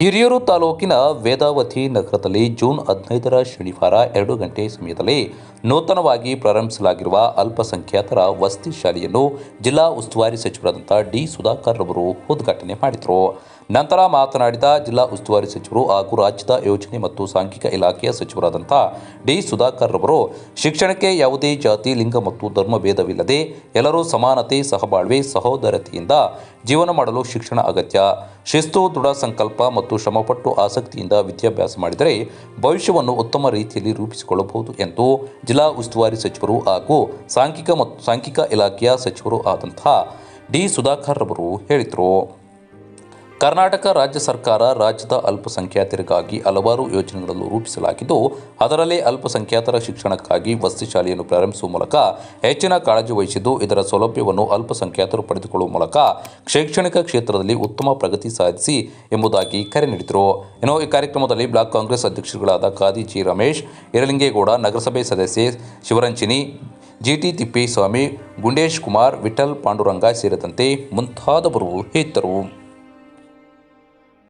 ಹಿರಿಯೂರು ತಾಲೂಕಿನ ವೇದಾವತಿ ನಗರದಲ್ಲಿ ಜೂನ್ ಹದಿನೈದರ ಶನಿವಾರ ಎರಡು ಗಂಟೆ ಸಮಯದಲ್ಲಿ ನೂತನವಾಗಿ ಪ್ರಾರಂಭಿಸಲಾಗಿರುವ ಅಲ್ಪಸಂಖ್ಯಾತರ ವಸತಿ ಶಾಲೆಯನ್ನು ಜಿಲ್ಲಾ ಉಸ್ತುವಾರಿ ಸಚಿವರಾದಂಥ ಡಿ ಸುಧಾಕರ್ ರವರು ಉದ್ಘಾಟನೆ ಮಾಡಿದರು. ನಂತರ ಮಾತನಾಡಿದ ಜಿಲ್ಲಾ ಉಸ್ತುವಾರಿ ಸಚಿವರು ಹಾಗೂ ರಾಜ್ಯದ ಯೋಜನೆ ಮತ್ತು ಸಾಂಖ್ಯಿಕ ಇಲಾಖೆಯ ಸಚಿವರಾದಂಥ ಡಿ ಸುಧಾಕರ್ ರವರು, ಶಿಕ್ಷಣಕ್ಕೆ ಯಾವುದೇ ಜಾತಿ, ಲಿಂಗ ಮತ್ತು ಧರ್ಮ ಭೇದವಿಲ್ಲದೆ ಎಲ್ಲರೂ ಸಮಾನತೆ, ಸಹಬಾಳ್ವೆ, ಸಹೋದರತೆಯಿಂದ ಜೀವನ ಮಾಡಲು ಶಿಕ್ಷಣ ಅಗತ್ಯ. ಶಿಸ್ತು, ದೃಢ ಸಂಕಲ್ಪ ಮತ್ತು ಶ್ರಮಪಟ್ಟು ಆಸಕ್ತಿಯಿಂದ ವಿದ್ಯಾಭ್ಯಾಸ ಮಾಡಿದರೆ ಭವಿಷ್ಯವನ್ನು ಉತ್ತಮ ರೀತಿಯಲ್ಲಿ ರೂಪಿಸಿಕೊಳ್ಳಬಹುದು ಎಂದು ಜಿಲ್ಲಾ ಉಸ್ತುವಾರಿ ಸಚಿವರು ಹಾಗೂ ಸಾಂಖ್ಯಿಕ ಮತ್ತು ಸಾಂಖ್ಯಿಕ ಇಲಾಖೆಯ ಸಚಿವರು ಆದಂತಹ ಡಿ ಸುಧಾಕರ್ ರವರು ಹೇಳಿದರು. ಕರ್ನಾಟಕ ರಾಜ್ಯ ಸರ್ಕಾರ ರಾಜ್ಯದ ಅಲ್ಪಸಂಖ್ಯಾತರಿಗಾಗಿ ಹಲವಾರು ಯೋಜನೆಗಳನ್ನು ರೂಪಿಸಲಾಗಿದ್ದು, ಅದರಲ್ಲಿ ಅಲ್ಪಸಂಖ್ಯಾತರ ಶಿಕ್ಷಣಕ್ಕಾಗಿ ವಸತಿ ಶಾಲೆಯನ್ನು ಪ್ರಾರಂಭಿಸುವ ಮೂಲಕ ಹೆಚ್ಚಿನ ಕಾಳಜಿ ವಹಿಸಿದ್ದು, ಇದರ ಸೌಲಭ್ಯವನ್ನು ಅಲ್ಪಸಂಖ್ಯಾತರು ಪಡೆದುಕೊಳ್ಳುವ ಮೂಲಕ ಶೈಕ್ಷಣಿಕ ಕ್ಷೇತ್ರದಲ್ಲಿ ಉತ್ತಮ ಪ್ರಗತಿ ಸಾಧಿಸಿ ಎಂಬುದಾಗಿ ಕರೆ ನೀಡಿದರು. ಇನ್ನು ಈ ಕಾರ್ಯಕ್ರಮದಲ್ಲಿ ಬ್ಲಾಕ್ ಕಾಂಗ್ರೆಸ್ ಅಧ್ಯಕ್ಷರುಗಳಾದ ಖಾದಿ ಜಿ ರಮೇಶ್ ಇರಲಿಂಗೇಗೌಡ ನಗರಸಭೆ ಸದಸ್ಯೆ ಶಿವರಂಚಿನಿ ಜಿಟಿ ತಿಪ್ಪೇಸ್ವಾಮಿ, ಗುಂಡೇಶ್ ಕುಮಾರ್, ವಿಠಲ್ ಪಾಂಡುರಂಗ ಸೇರಿದಂತೆ ಮುಂತಾದವರು ಇದ್ದರು.